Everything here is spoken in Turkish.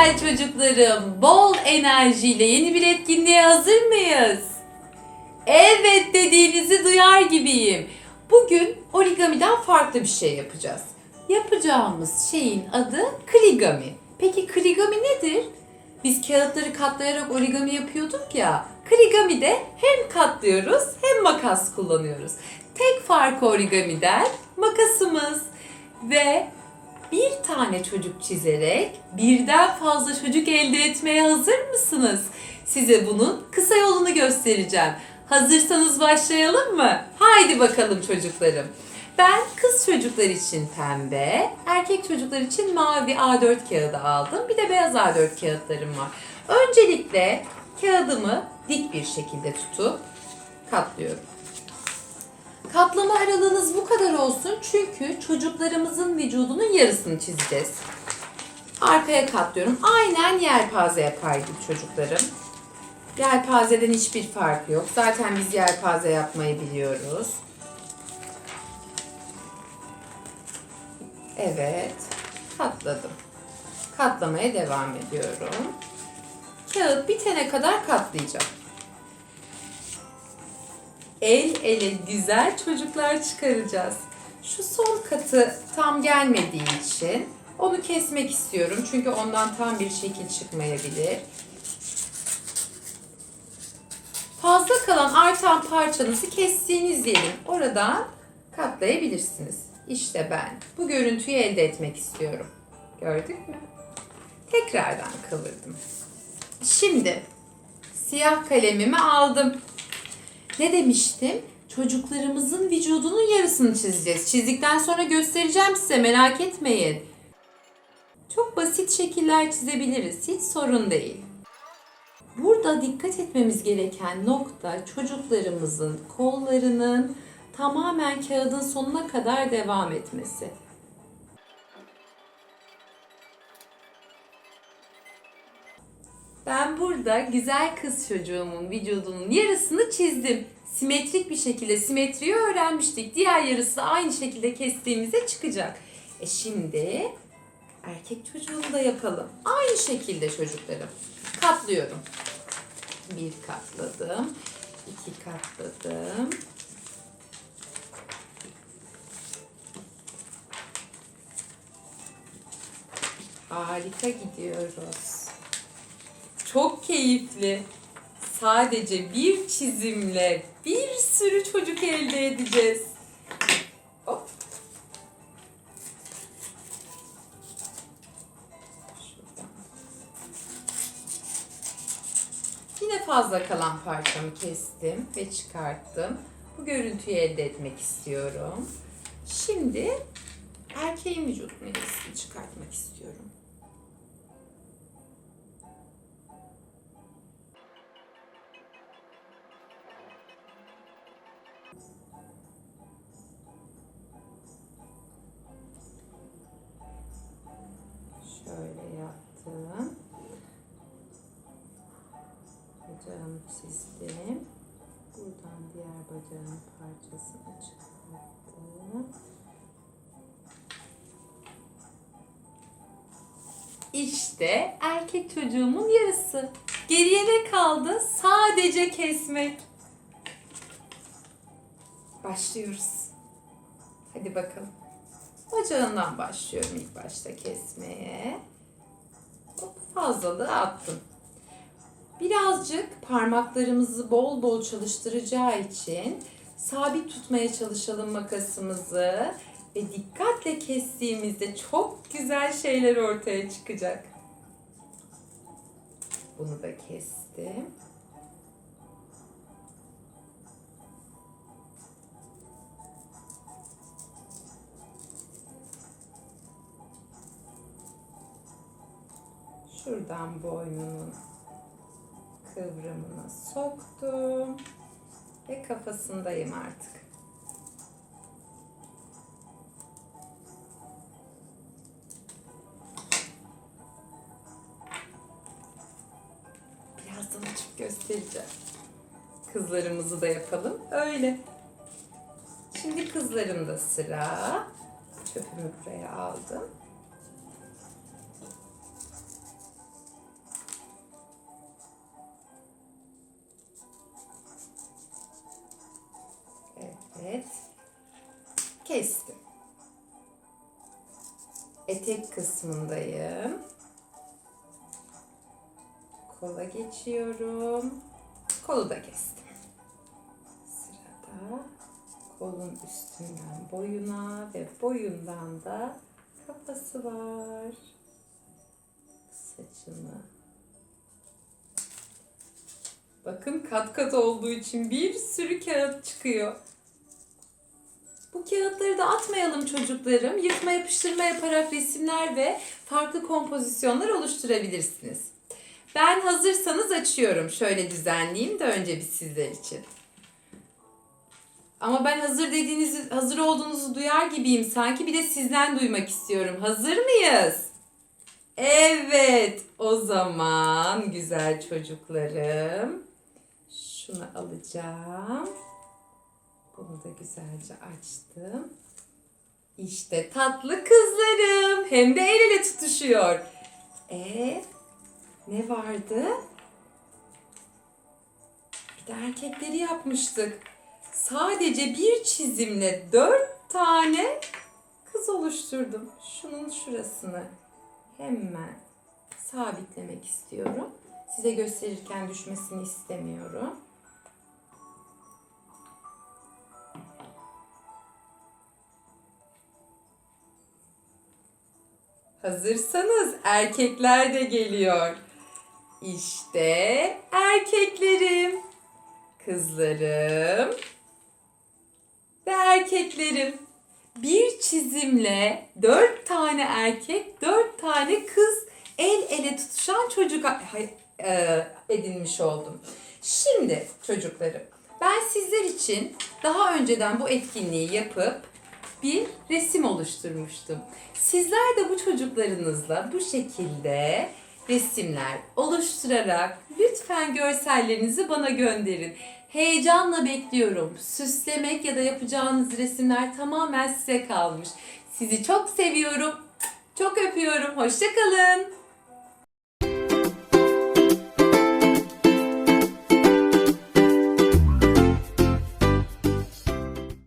güzel çocuklarım. Bol enerjiyle yeni bir etkinliğe hazır mıyız? Evet dediğinizi duyar gibiyim. Bugün origamiden farklı bir şey yapacağız. Yapacağımız şeyin adı krigami. Peki krigami nedir? Biz kağıtları katlayarak origami yapıyorduk ya. Krigami'de hem katlıyoruz hem makas kullanıyoruz. Tek farkı origamiden makasımız ve bir tane çocuk çizerek birden fazla çocuk elde etmeye hazır mısınız? Size bunun kısa yolunu göstereceğim. Hazırsanız başlayalım mı? Haydi bakalım çocuklarım. Ben kız çocuklar için pembe, erkek çocuklar için mavi A4 kağıdı aldım. Bir de beyaz A4 kağıtlarım var. Öncelikle kağıdımı dik bir şekilde tutup katlıyorum. Katlama aralığınız bu kadar olsun çünkü çocuklarımızın vücudunun yarısını çizeceğiz. Arkaya katlıyorum. Aynen yelpaze yapar gibi çocuklarım. Yelpazeden hiçbir farkı yok. Zaten biz yelpaze yapmayı biliyoruz. Evet. Katladım. Katlamaya devam ediyorum. Kağıt bitene kadar katlayacağım. El ele güzel çocuklar çıkaracağız. Şu son katı tam gelmediği için onu kesmek istiyorum. Çünkü ondan tam bir şekil çıkmayabilir. Fazla kalan artan parçanızı kestiğiniz yerin oradan katlayabilirsiniz. İşte ben bu görüntüyü elde etmek istiyorum. Gördük mü? Tekrardan kıvırdım. Şimdi siyah kalemimi aldım. Ne demiştim? Çocuklarımızın vücudunun yarısını çizeceğiz. Çizdikten sonra göstereceğim size merak etmeyin. Çok basit şekiller çizebiliriz. Hiç sorun değil. Burada dikkat etmemiz gereken nokta çocuklarımızın kollarının tamamen kağıdın sonuna kadar devam etmesi. Ben burada güzel kız çocuğumun vücudunun yarısını çizdim. Simetrik bir şekilde simetriyi öğrenmiştik. Diğer yarısı aynı şekilde kestiğimizde çıkacak. E şimdi erkek çocuğunu da yapalım. Aynı şekilde çocuklarım. Katlıyorum. Bir katladım. iki katladım. Harika gidiyoruz. Çok keyifli. Sadece bir çizimle bir sürü çocuk elde edeceğiz. Hop. Yine fazla kalan parçamı kestim ve çıkarttım. Bu görüntüyü elde etmek istiyorum. Şimdi erkeğin vücut neresini çıkartmak istiyorum. Bacağımı çizdim. Buradan diğer bacağın parçasını çıkarttım. İşte erkek çocuğumun yarısı. Geriye ne kaldı? Sadece kesmek. Başlıyoruz. Hadi bakalım. Bacağından başlıyorum ilk başta kesmeye. Hop, fazlalığı attım. Birazcık parmaklarımızı bol bol çalıştıracağı için sabit tutmaya çalışalım makasımızı ve dikkatle kestiğimizde çok güzel şeyler ortaya çıkacak. Bunu da kestim. Şuradan boynunun kıvrımına soktum ve kafasındayım artık. Birazdan açıp göstereceğim. Kızlarımızı da yapalım. Öyle. Şimdi kızlarımda sıra. Çöpümü buraya aldım. Kestim. Etek kısmındayım. Kola geçiyorum. Kolu da kestim. Sırada kolun üstünden boyuna ve boyundan da kafası var. Saçını. Bakın kat kat olduğu için bir sürü kağıt çıkıyor. Bu kağıtları da atmayalım çocuklarım. Yırtma yapıştırma yaparak resimler ve farklı kompozisyonlar oluşturabilirsiniz. Ben hazırsanız açıyorum. Şöyle düzenleyeyim de önce bir sizler için. Ama ben hazır dediğinizi, hazır olduğunuzu duyar gibiyim sanki. Bir de sizden duymak istiyorum. Hazır mıyız? Evet. O zaman güzel çocuklarım. Şunu alacağım. Bunu da güzelce açtım. İşte tatlı kızlarım. Hem de el ele tutuşuyor. E ne vardı? Bir de erkekleri yapmıştık. Sadece bir çizimle dört tane kız oluşturdum. Şunun şurasını hemen sabitlemek istiyorum. Size gösterirken düşmesini istemiyorum. Hazırsanız erkekler de geliyor. İşte erkeklerim, kızlarım ve erkeklerim. Bir çizimle dört tane erkek, dört tane kız el ele tutuşan çocuk e, edinmiş oldum. Şimdi çocuklarım, ben sizler için daha önceden bu etkinliği yapıp bir resim oluşturmuştum. Sizler de bu çocuklarınızla bu şekilde resimler oluşturarak lütfen görsellerinizi bana gönderin. Heyecanla bekliyorum. Süslemek ya da yapacağınız resimler tamamen size kalmış. Sizi çok seviyorum. Çok öpüyorum. Hoşçakalın.